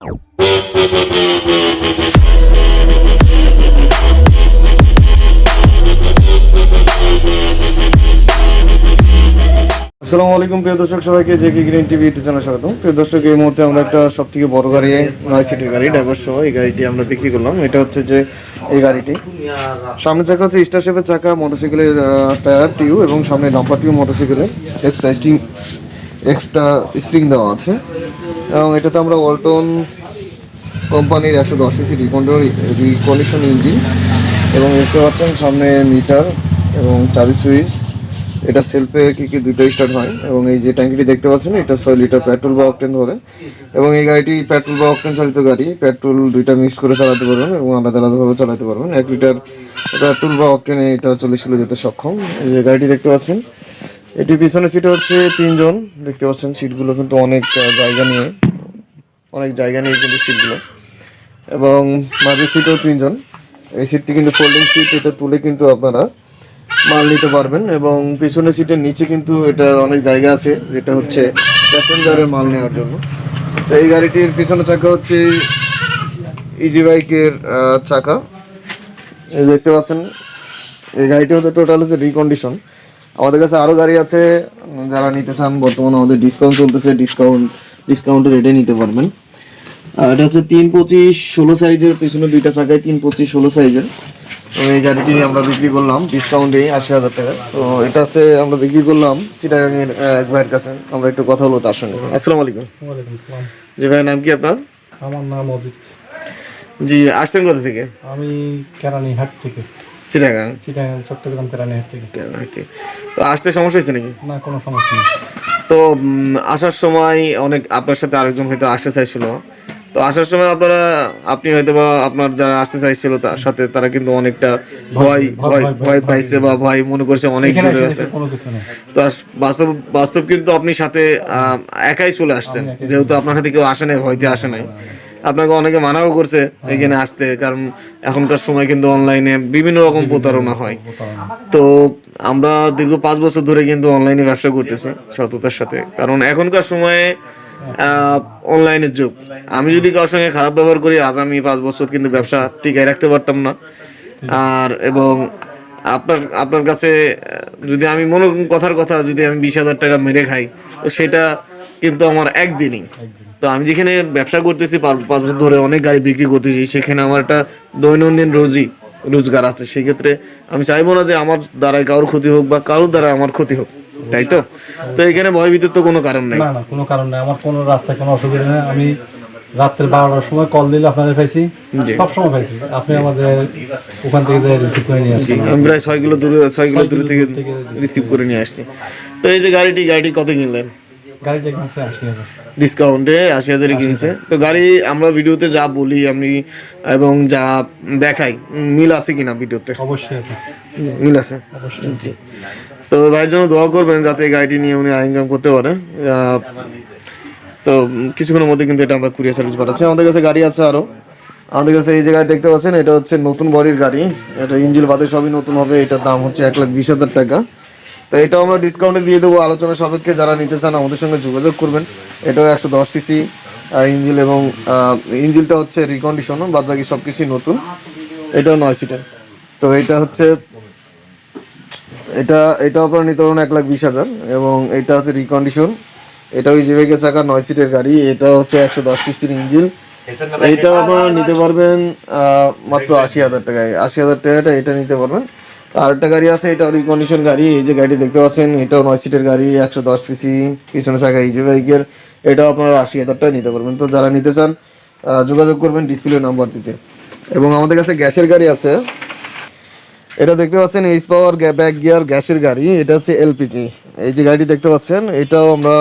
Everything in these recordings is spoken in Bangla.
আসসালামু আলাইকুম, প্রিয় দর্শক, সবাইকে J K green TV YouTube চ্যানেলে স্বাগতম। প্রিয় দর্শক, এই মুহূর্তে আমরা একটা সব থেকে বড় গাড়ি, নয় সিটের গাড়ি ড্রাইভার সহ এই গাড়িটি আমরা বিক্রি করলাম। এটা হচ্ছে যে এই গাড়িটি। সামনে চাকা হচ্ছে স্টার শেপের চাকা, মোটরসাইকেলের টায়ার টিউ এবং সামনে ডাম্পার টিউ মোটরসাইকেলের এক্সট্রা স্টিং এক্সট্রা স্প্রিং দেওয়া আছে। এবং এটাতে আমরা ওয়ালটন কোম্পানির একশো দশ সিসি রিকন্ডিশন ইঞ্জিন এবং দেখতে পাচ্ছেন সামনে মিটার এবং চাবি সুইচ। এটা সেলফে কি কি দুটো স্টার্ট হয় এবং এই যে ট্যাঙ্কিটি দেখতে পাচ্ছেন, এটা ছয় লিটার পেট্রোল বা অকটেন ধরে। এবং এই গাড়িটি পেট্রোল বা অকটেন চালিত গাড়ি। পেট্রোল দুইটা মিক্স করে চালাতে পারবেন এবং আলাদা আলাদাভাবে চালাতে পারবেন। এক লিটার পেট্রোল বা অকটেনে এটা চল্লিশ কিলো যেতে সক্ষম। এই যে গাড়িটি দেখতে পাচ্ছেন এটি পিছনের সিটে হচ্ছে তিনজন। দেখতে পাচ্ছেন সিটগুলো কিন্তু অনেক জায়গা নিয়ে অনেক জায়গা নিয়ে কিন্তু সিটগুলো এবং মাঝের সিটেও তিনজন। এই সিটটি কিন্তু ফোল্ডিং সিট এটা তুলে কিন্তু আপনারা মাল নিতে পারবেন। এবং পিছনের সিটের নিচে কিন্তু এটার অনেক জায়গা আছে যেটা হচ্ছে প্যাসেঞ্জারের মাল নেওয়ার জন্য। তো এই গাড়িটির পিছনের চাকা হচ্ছে ইজি বাইকের আহ, চাকা। দেখতে পাচ্ছেন এই গাড়িটি হচ্ছে টোটাল হচ্ছে রিকন্ডিশন আমাদের কাছে আরও গাড়ি আছে যারা নিতে চান বর্তমানে আমাদের ডিসকাউন্ট চলতেছে ডিসকাউন্ট ডিসকাউন্টের রেটে নিতে পারবেন। এটা হচ্ছে তিন পঁচিশ ষোলো সাইজের পিছনে দুইটা চাকায় তিন পঁচিশ ষোলো সাইজের তো এই গাড়িটি আমরা বিক্রি করলাম ডিসকাউন্টে আশি হাজার টাকা। তো এটা হচ্ছে আমরা বিক্রি করলাম চিটাগাঙের এক ভাইয়ের কাছে। আমরা একটু কথা বলব তার সঙ্গে। আসসালামু আলাইকুম। জি ভাইয়ের নাম কি আপনার? আমার নাম অজিত। জি আসছেন কোথা থেকে? আমি কেরানীহাট থেকে। চিটাগাং? চিটাগাং চট্টগ্রাম কেরানীহাট থেকে। তো আসতে সমস্যা হয়েছে নাকি? না কোনো সমস্যা নেই। তো আসার সময় অনেক আপনার সাথে আরেকজন হয়তো আসতে চাইছিল। তো আসার সময় আপনারা আপনি হয়তো বা আপনার যারা আসতে চাইছিল তার সাথে তারা কিন্তু অনেকটা ভয় ভয় ভয় পাইছে বা ভয়। মনে করছে অনেক এখানে দূরে এসে রাস্তা তো বাস্তব বাস্তব কিন্তু আপনি সাথে আহ, একাই চলে আসছেন। যেহেতু আপনার সাথে কেউ আসে নাই হয়তো আসে নাই। আপনাকে অনেকে মানাও করছে এখানে আসতে, কারণ এখনকার সময় কিন্তু অনলাইনে বিভিন্ন রকম প্রতারণা হয়। তো আমরা দীর্ঘ পাঁচ বছর ধরে কিন্তু অনলাইনে ব্যবসা করতেছি সততার সাথে। কারণ এখনকার সময়ে অনলাইনের যুগ। আমি যদি কারোর সঙ্গে খারাপ ব্যবহার করি, আজ আমি পাঁচ বছর কিন্তু ব্যবসা টিকায় রাখতে পারতাম না। আর, এবং আপনার আপনার কাছে, যদি আমি মনে কথার কথা, যদি আমি বিশ হাজার টাকা মেরে খাই, তো সেটা কিন্তু আমার একদিনই। তো আমি যেখানে ব্যবসা করতেছি পাঁচ বছর ধরে অনেক গাড়ি বিক্রি করতেছি সেখানে আমার একটা দৈনন্দিন রোজি রোজগার আছে। সেক্ষেত্রে আমি চাইব না যে আমার দ্বারাই কারোর ক্ষতি হোক বা কারোর দ্বারা আমার ক্ষতি হোক তাই তো? তো এখানে ভয়ভীতির তো কোনো কারণ নেই। না না কোনো কারণ নেই। আমার কোনো রাস্তায় কোনো অসুবিধা নেই। আমি রাত্রে বারোটার সময় কল দিলে আপনাদের পাইছি। সব সময় পাইছি। আপনি আমাদের ওখান থেকে রিসিভ করে নিয়ে জি আসছেন। আমি প্রায় ছয় কিলো দূরে ছয় কিলো দূরে থেকে রিসিভ করে নিয়ে আসছি। তো এই যে গাড়িটি গাড়িটি কত কিনলেন? ডিসকাউন্টে আশি হাজারে। কিনছে। তো গাড়ি আমরা ভিডিওতে যা বলি আমি এবং যা দেখাই মিল আছে কিনা ভিডিওতে? অবশ্যই মিল আছে? জি। তো ভাইয়ের জন্য দোয়া করবেন যাতে গাড়িটি নিয়ে উনি ইনকাম করতে পারে। তো কিছুক্ষণের মধ্যে কিন্তু এটা আমরা কুরিয়ার সার্ভিস পাঠাচ্ছি। আমাদের কাছে গাড়ি আছে আরও। আমাদের কাছে এই যে গাড়ি দেখতে পাচ্ছেন এটা হচ্ছে নতুন বডির গাড়ি। এটা ইঞ্জিল বাদে সবই নতুন হবে। এটার দাম হচ্ছে এক লাখ বিশ হাজার টাকা। তো এটাও আমরা ডিসকাউন্টে দিয়ে দেবো। আলোচনা সাপেক্ষে যারা নিতে চান আমাদের সঙ্গে যোগাযোগ করবেন। এটাও একশো দশ সিসি ইঞ্জিল এবং ইঞ্জিলটা হচ্ছে রিকন্ডিশন বাদ বাকি সব কিছুই নতুন। এটাও নয় সিটের তো এটা হচ্ছে, এটা এটা আপনারা নিতে পারবেন এক লাখ বিশ হাজার এবং এটা হচ্ছে রিকন্ডিশন এটা ওই জিবেকে চাকা নয় সিটের গাড়ি এটা হচ্ছে একশো দশ সিসির ইঞ্জিন এইটা আপনারা নিতে পারবেন মাত্র আশি হাজার টাকায়। আশি হাজার টাকাটা এটা নিতে পারবেন। আর একটা গাড়ি আছে, এটা রিকন্ডিশন গাড়ি, এই যে গাড়ি দেখতে পাচ্ছেন, এটাও নয় সিটের গাড়ি, একশো দশ সিসি পিছনে চাকা ইজি বাইকের এটাও আপনারা আশি হাজার টাকা নিতে পারবেন। তো যারা নিতে চান যোগাযোগ করবেন ডিসপ্লে নাম্বার দিতে। এবং আমাদের কাছে গ্যাসের গাড়ি আছে। এটা দেখতে পাচ্ছেন এইচ পাওয়ার ব্যাক গিয়ার গ্যাসের গাড়ি, এটা হচ্ছে এলপিজি এই যে গাড়িটি দেখতে পাচ্ছেন, এটাও আমরা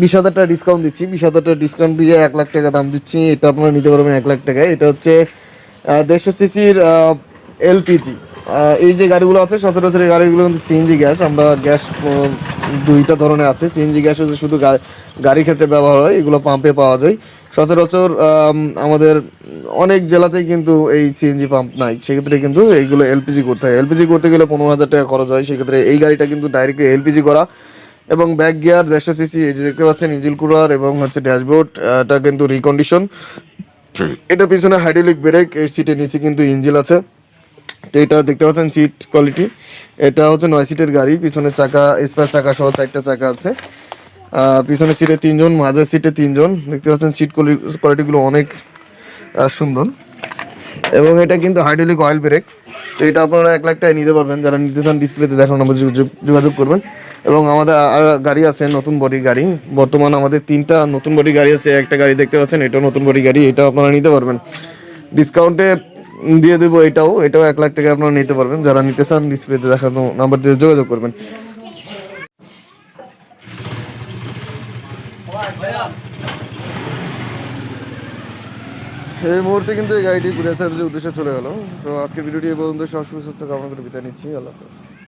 বিশ হাজার টাকা ডিসকাউন্ট দিচ্ছি। বিশ হাজার টাকা ডিসকাউন্ট দিয়ে এক লাখ টাকা দাম দিচ্ছি। এটা আপনারা নিতে পারবেন এক লাখ টাকায়। এটা হচ্ছে দেড়শো সিসির এলপিজি। এই যে গাড়িগুলো আছে সচরাচর এই গাড়িগুলো কিন্তু সিএনজি গ্যাস। আমরা গ্যাস দুইটা ধরনের আছে। সিএনজি গ্যাস হচ্ছে শুধু গা- গাড়ির ক্ষেত্রে ব্যবহার হয় এগুলো পাম্পে পাওয়া যায়। সচরাচর আমাদের অনেক জেলাতেই কিন্তু এই সিএনজি পাম্প নাই। সেক্ষেত্রে কিন্তু এইগুলো এলপিজি করতে হয়। এলপিজি করতে গেলে পনেরো হাজার টাকা খরচ হয়। সেক্ষেত্রে এই গাড়িটা কিন্তু ডাইরেক্টলি এলপিজি করা। এবং ব্যাক গিয়ার দেড়শো সিসি এই যে দেখতে পাচ্ছেন ইঞ্জিল কুলার এবং হচ্ছে ড্যাশবোর্ড এটা কিন্তু রিকন্ডিশন এটা পিছনে হাইড্রোলিক ব্রেক এই সিটের নিচে কিন্তু ইঞ্জিল আছে। তো এটা দেখতে পাচ্ছেন সিট কোয়ালিটি এটা হচ্ছে নয় সিটের গাড়ি, পিছনে চাকা স্পেয়ার চাকা সহ চারটা চাকা আছে। পিছনের সিটে তিনজন, মাঝের সিটে তিনজন। দেখতে পাচ্ছেন সিট কোয়ালিটিগুলো অনেক সুন্দর। এবং এটা কিন্তু হাইড্রোলিক অয়েল ব্রেক তো এটা আপনারা এক লাখ টাকায় নিতে পারবেন। যারা নিতে চান ডিসপ্লেতে দেখানো নম্বর যোগাযোগ করবেন। এবং আমাদের গাড়ি আছে, নতুন বডি গাড়ি। বর্তমান আমাদের তিনটা নতুন বডি গাড়ি আছে। একটা গাড়ি দেখতে পাচ্ছেন এটাও নতুন বডি গাড়ি, এটা আপনারা নিতে পারবেন। ডিসকাউন্টে দিয়ে দেবো এটাও এটাও এক লাখ টাকা আপনারা নিতে পারবেন। যারা নিতে চান ডিসপ্লেতে দেখানো নাম্বার দিয়ে যোগাযোগ করবেন। এই মুহূর্তে কিন্তু এই গাড়িটি ঘুরে আসার যে উদ্দেশ্যে চলে গেল। তো আজকের ভিডিওটি এই পর্যন্ত সব সুস্থ কামনা করে বিদায় নিচ্ছি। আল্লাহ হাফেজ।